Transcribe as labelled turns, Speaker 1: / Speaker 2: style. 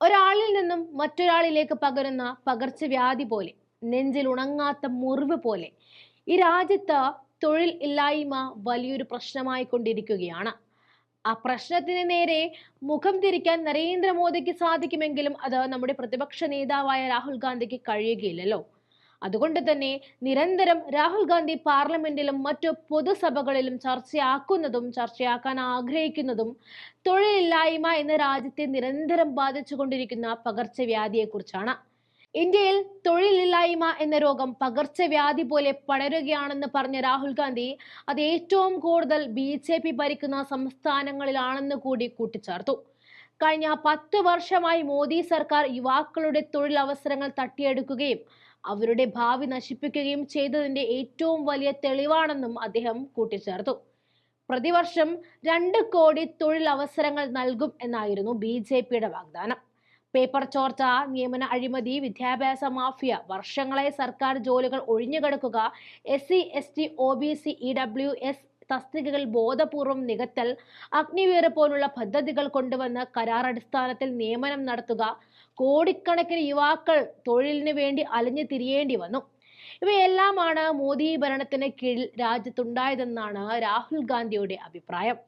Speaker 1: ഒരാളിൽ നിന്നും മറ്റൊരാളിലേക്ക് പകരുന്ന പകർച്ചവ്യാധി പോലെ നെഞ്ചിൽ ഉണങ്ങാത്ത മുറിവ് പോലെ ഈ രാജ്യത്ത് തൊഴിൽ ഇല്ലായ്മ വലിയൊരു പ്രശ്നമായി കൊണ്ടിരിക്കുകയാണ്. ആ പ്രശ്നത്തിന് നേരെ മുഖം തിരിക്കാൻ നരേന്ദ്രമോദിക്ക് സാധിക്കുമെങ്കിലും അത് നമ്മുടെ പ്രതിപക്ഷ നേതാവായ രാഹുൽ ഗാന്ധിക്ക് കഴിയുകയില്ലല്ലോ. അതുകൊണ്ട് തന്നെ നിരന്തരം രാഹുൽ ഗാന്ധി പാർലമെന്റിലും മറ്റു പൊതുസഭകളിലും ചർച്ചയാക്കുന്നതും ചർച്ചയാക്കാൻ ആഗ്രഹിക്കുന്നതും തൊഴിലില്ലായ്മ എന്ന രാജ്യത്തെ നിരന്തരം ബാധിച്ചുകൊണ്ടിരിക്കുന്ന പകർച്ചവ്യാധിയെക്കുറിച്ചാണ്. ഇന്ത്യയിൽ തൊഴിലില്ലായ്മ എന്ന രോഗം പകർച്ചവ്യാധി പോലെ പടരുകയാണെന്ന് പറഞ്ഞ രാഹുൽ ഗാന്ധി അത് ഏറ്റവും കൂടുതൽ ബി ജെ പി ഭരിക്കുന്ന സംസ്ഥാനങ്ങളിലാണെന്ന് കൂടി കൂട്ടിച്ചേർത്തു. കഴിഞ്ഞ പത്ത് വർഷമായി മോദി സർക്കാർ യുവാക്കളുടെ തൊഴിലവസരങ്ങൾ തട്ടിയെടുക്കുകയും അവരുടെ ഭാവി നശിപ്പിക്കുകയും ചെയ്തതിന്റെ ഏറ്റവും വലിയ തെളിവാണെന്നും അദ്ദേഹം കൂട്ടിച്ചേർത്തു. പ്രതിവർഷം രണ്ട് കോടി തൊഴിൽ അവസരങ്ങൾ നൽകും എന്നായിരുന്നു ബി ജെ പിയുടെ വാഗ്ദാനം. പേപ്പർ ചോർച്ച നിയമന അഴിമതി വിദ്യാഭ്യാസ മാഫിയ വർഷങ്ങളായി സർക്കാർ ജോലികൾ ഒഴിഞ്ഞുകിടക്കുക S C S T O B C E W S തസ്തികകൾ ബോധപൂർവം നികത്തൽ അഗ്നിവീര പോലുള്ള പദ്ധതികൾ കൊണ്ടുവന്ന് കരാറടിസ്ഥാനത്തിൽ നിയമനം നടത്തുക കോടിക്കണക്കിന് യുവാക്കൾ തൊഴിലിന് വേണ്ടി അലഞ്ഞു തിരിയേണ്ടി വന്നു. ഇവയെല്ലാമാണ് മോദി ഭരണത്തിന് കീഴിൽ രാജ്യത്തുണ്ടായതെന്നാണ് രാഹുൽ ഗാന്ധിയുടെ അഭിപ്രായം.